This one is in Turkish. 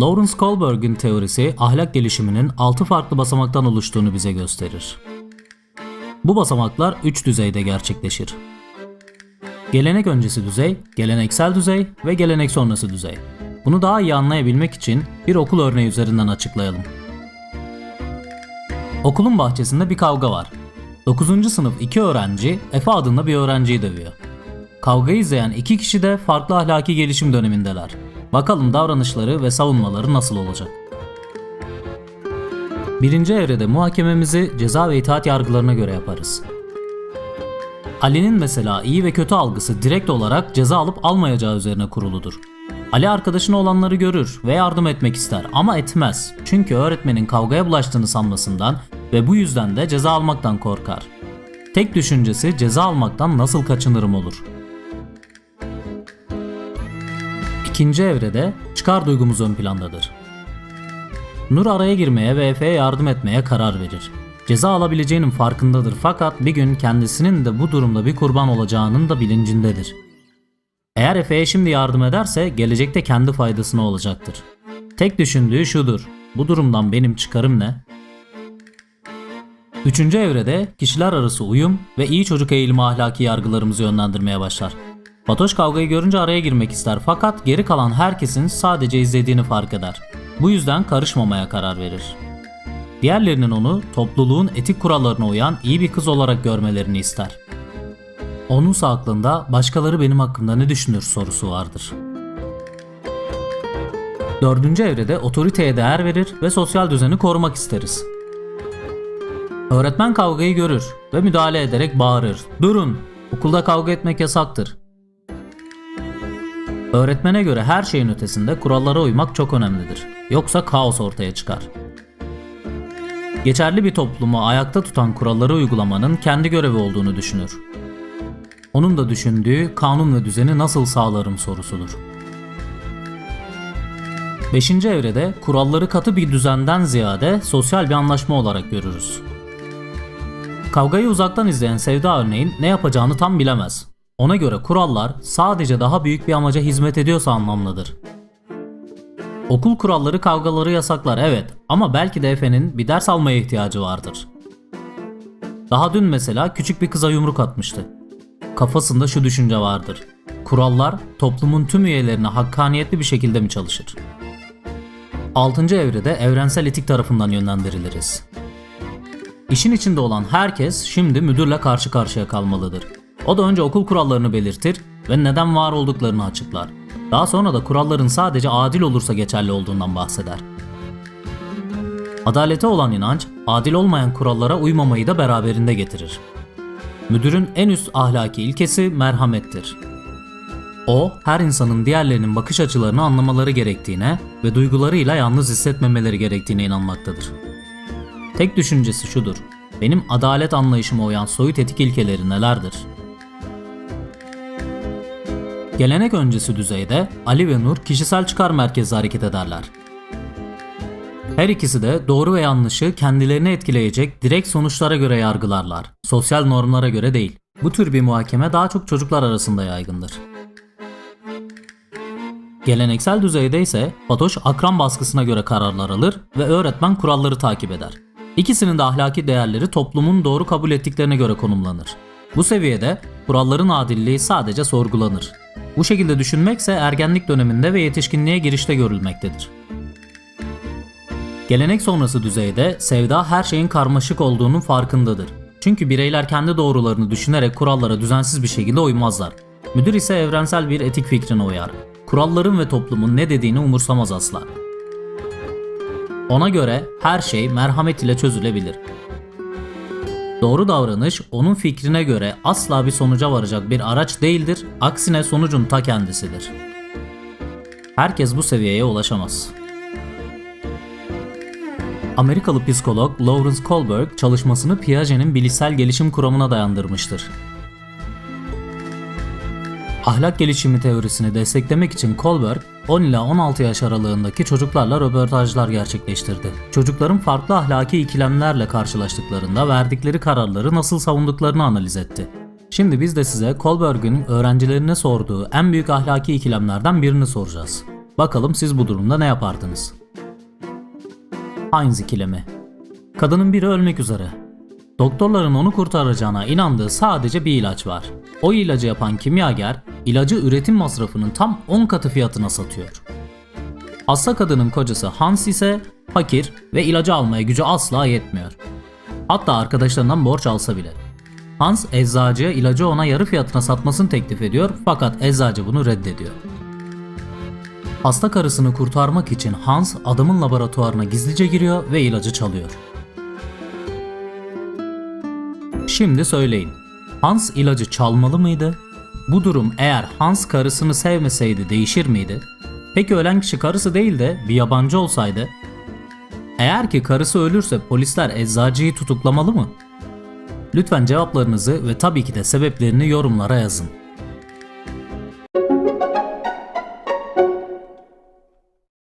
Lawrence Kohlberg'in teorisi ahlak gelişiminin 6 farklı basamaktan oluştuğunu bize gösterir. Bu basamaklar 3 düzeyde gerçekleşir. Gelenek öncesi düzey, geleneksel düzey ve gelenek sonrası düzey. Bunu daha iyi anlayabilmek için bir okul örneği üzerinden açıklayalım. Okulun bahçesinde bir kavga var. 9. sınıf iki öğrenci Efe adında bir öğrenciyi dövüyor. Kavgayı izleyen iki kişi de farklı ahlaki gelişim dönemindeler. Bakalım davranışları ve savunmaları nasıl olacak? Birinci evrede muhakememizi ceza ve itaat yargılarına göre yaparız. Ali'nin mesela iyi ve kötü algısı direkt olarak ceza alıp almayacağı üzerine kuruludur. Ali arkadaşına olanları görür ve yardım etmek ister ama etmez. Çünkü öğretmenin kavgaya bulaştığını sanmasından ve bu yüzden de ceza almaktan korkar. Tek düşüncesi ceza almaktan nasıl kaçınırım olur. İkinci evrede çıkar duygumuz ön plandadır. Nur araya girmeye ve Efe'ye yardım etmeye karar verir. Ceza alabileceğinin farkındadır fakat bir gün kendisinin de bu durumda bir kurban olacağının da bilincindedir. Eğer Efe'ye şimdi yardım ederse gelecekte kendi faydasına olacaktır. Tek düşündüğü şudur. Bu durumdan benim çıkarım ne? Üçüncü evrede kişiler arası uyum ve iyi çocuk eğilimi ahlaki yargılarımızı yönlendirmeye başlar. Fatoş kavgayı görünce araya girmek ister fakat geri kalan herkesin sadece izlediğini fark eder. Bu yüzden karışmamaya karar verir. Diğerlerinin onu topluluğun etik kurallarına uyan iyi bir kız olarak görmelerini ister. Onunsa aklında başkaları benim hakkımda ne düşünür sorusu vardır. Dördüncü evrede otoriteye değer verir ve sosyal düzeni korumak isteriz. Öğretmen kavgayı görür ve müdahale ederek bağırır. Durun! Okulda kavga etmek yasaktır. Öğretmene göre her şeyin ötesinde kurallara uymak çok önemlidir. Yoksa kaos ortaya çıkar. Geçerli bir toplumu ayakta tutan kuralları uygulamanın kendi görevi olduğunu düşünür. Onun da düşündüğü kanun ve düzeni nasıl sağlarım sorusudur. 5. evrede kuralları katı bir düzenden ziyade sosyal bir anlaşma olarak görürüz. Kavgayı uzaktan izleyen Sevda örneğin ne yapacağını tam bilemez. Ona göre kurallar sadece daha büyük bir amaca hizmet ediyorsa anlamlıdır. Okul kuralları kavgaları yasaklar evet ama belki de Efe'nin bir ders almaya ihtiyacı vardır. Daha dün mesela küçük bir kıza yumruk atmıştı. Kafasında şu düşünce vardır. Kurallar toplumun tüm üyelerine hakkaniyetli bir şekilde mi çalışır? 6. evrede evrensel etik tarafından yönlendiriliriz. İşin içinde olan herkes şimdi müdürle karşı karşıya kalmalıdır. O da önce okul kurallarını belirtir ve neden var olduklarını açıklar. Daha sonra da kuralların sadece adil olursa geçerli olduğundan bahseder. Adalete olan inanç, adil olmayan kurallara uymamayı da beraberinde getirir. Müdürün en üst ahlaki ilkesi merhamettir. O, her insanın diğerlerinin bakış açılarını anlamaları gerektiğine ve duygularıyla yalnız hissetmemeleri gerektiğine inanmaktadır. Tek düşüncesi şudur. Benim adalet anlayışıma uyan soyut etik ilkeleri nelerdir? Gelenek öncesi düzeyde Ali ve Nur kişisel çıkar merkezli hareket ederler. Her ikisi de doğru ve yanlışı kendilerini etkileyecek direkt sonuçlara göre yargılarlar. Sosyal normlara göre değil. Bu tür bir muhakeme daha çok çocuklar arasında yaygındır. Geleneksel düzeyde ise Fatoş akran baskısına göre kararlar alır ve öğretmen kuralları takip eder. İkisinin de ahlaki değerleri toplumun doğru kabul ettiklerine göre konumlanır. Bu seviyede kuralların adilliği sadece sorgulanır. Bu şekilde düşünmekse ergenlik döneminde ve yetişkinliğe girişte görülmektedir. Gelenek sonrası düzeyde Sevda her şeyin karmaşık olduğunun farkındadır. Çünkü bireyler kendi doğrularını düşünerek kurallara düzensiz bir şekilde uymazlar. Müdür ise evrensel bir etik fikrine uyar. Kuralların ve toplumun ne dediğini umursamaz asla. Ona göre her şey merhamet ile çözülebilir. Doğru davranış onun fikrine göre asla bir sonuca varacak bir araç değildir, aksine sonucun ta kendisidir. Herkes bu seviyeye ulaşamaz. Amerikalı psikolog Lawrence Kohlberg çalışmasını Piaget'in bilişsel gelişim kuramına dayandırmıştır. Ahlak gelişimi teorisini desteklemek için Kohlberg 10 ila 16 yaş aralığındaki çocuklarla röportajlar gerçekleştirdi. Çocukların farklı ahlaki ikilemlerle karşılaştıklarında verdikleri kararları nasıl savunduklarını analiz etti. Şimdi biz de size Kohlberg'in öğrencilerine sorduğu en büyük ahlaki ikilemlerden birini soracağız. Bakalım siz bu durumda ne yapardınız? Heinz ikilemi. Kadının biri ölmek üzere. Doktorların onu kurtaracağına inandığı sadece bir ilaç var. O ilacı yapan kimyager, ilacı üretim masrafının tam 10 katı fiyatına satıyor. Hasta kadının kocası Hans ise fakir ve ilacı almaya gücü asla yetmiyor. Hatta arkadaşlarından borç alsa bile. Hans eczacıya ilacı ona yarı fiyatına satmasını teklif ediyor fakat eczacı bunu reddediyor. Hasta karısını kurtarmak için Hans adamın laboratuvarına gizlice giriyor ve ilacı çalıyor. Şimdi söyleyin. Hans ilacı çalmalı mıydı? Bu durum eğer Hans karısını sevmeseydi değişir miydi? Peki ölen kişi karısı değil de bir yabancı olsaydı? Eğer ki karısı ölürse polisler eczacıyı tutuklamalı mı? Lütfen cevaplarınızı ve tabii ki de sebeplerini yorumlara yazın.